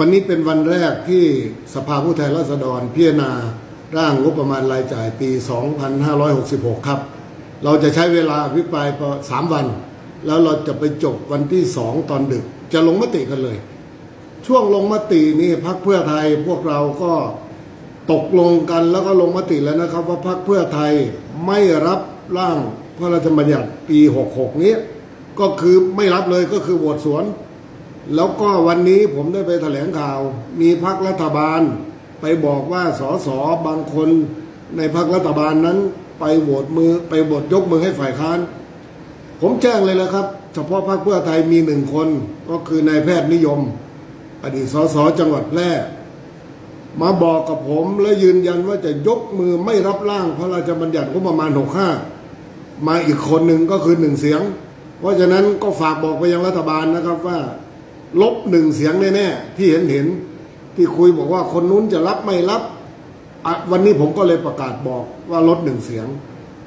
วันนี้เป็นวันแรกที่สภาผู้แทนราษฎรพิจารณาร่างงบประมาณรายจ่ายปี 2566 ครับ เราจะใช้เวลาอภิปรายประสามวัน แล้วเราจะไปจบวันที่สองตอนดึก จะลงมติกันเลย ช่วงลงมตินี่พักเพื่อไทยพวกเราก็ตกลงกันแล้วก็ลงมติแล้วนะครับ ว่าพักเพื่อไทยไม่รับร่างพระราชบัญญัติปี 66 นี้ ก็คือไม่รับเลยก็คือโหวตสวน แล้วก็วันนี้ผมได้ไปแถลงข่าว มีพักรัฐบาล ไปบอกว่าสสบางคนในพักรัฐบาลนั้น ไปโหวตมือไปโหวตยกมือให้ฝ่ายค้าน ผมแจ้งเลยนะครับ เฉพาะพรรคเพื่อไทยมีหนึ่งคน ก็คือนายแพทย์นิยม อดีตสสจังหวัดแพร่มาบอกกับผมและยืนยันว่าจะยกมือไม่รับร่างพระราชบัญญัติงบประมาณ 65 มาอีกคนหนึ่งก็คือหนึ่งเสียง เพราะฉะนั้นก็ฝากบอกไปยังรัฐบาลนะครับว่า ลบหนึ่งเสียงแน่ๆที่เห็นเห็นที่คุยบอกว่าคนนู้นจะรับไม่รับวันนี้ผมก็เลยประกาศบอกว่าลดหนึ่งเสียง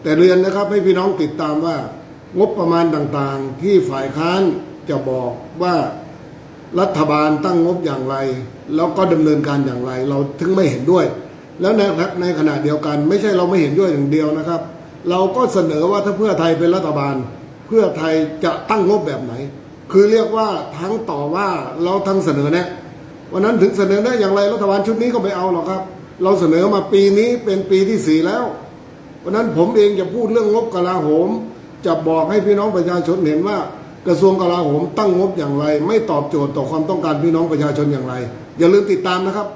แต่เรียนนะครับให้พี่น้องติดตามว่า งบประมาณต่างๆ ที่ฝ่ายค้านจะบอกว่ารัฐบาลตั้งงบอย่างไร แล้วก็ดำเนินการอย่างไร เราถึงไม่เห็นด้วย แล้วในในขณะเดียวกัน ไม่ใช่เราไม่เห็นด้วยอย่างเดียวนะครับ เราก็เสนอว่าถ้าเพื่อไทยเป็นรัฐบาล เพื่อไทยจะตั้งงบแบบไหน คือเรียกว่าทั้งต่อว่าเราทั้งเสนอแนะวันนั้นถึงเสนอแนะอย่างไรรัฐบาลชุดนี้ก็ไม่เอาหรอกครับ เราเสนอมาปีนี้เป็นปีที่สี่แล้ววันนั้นผมเองจะพูดเรื่องงบกลาโหม จะบอกให้พี่น้องประชาชนเห็นว่า กระทรวงกลาโหมตั้งงบอย่างไร ไม่ตอบโจทย์ต่อความต้องการพี่น้องประชาชนอย่างไร อย่าลืมติดตามนะครับ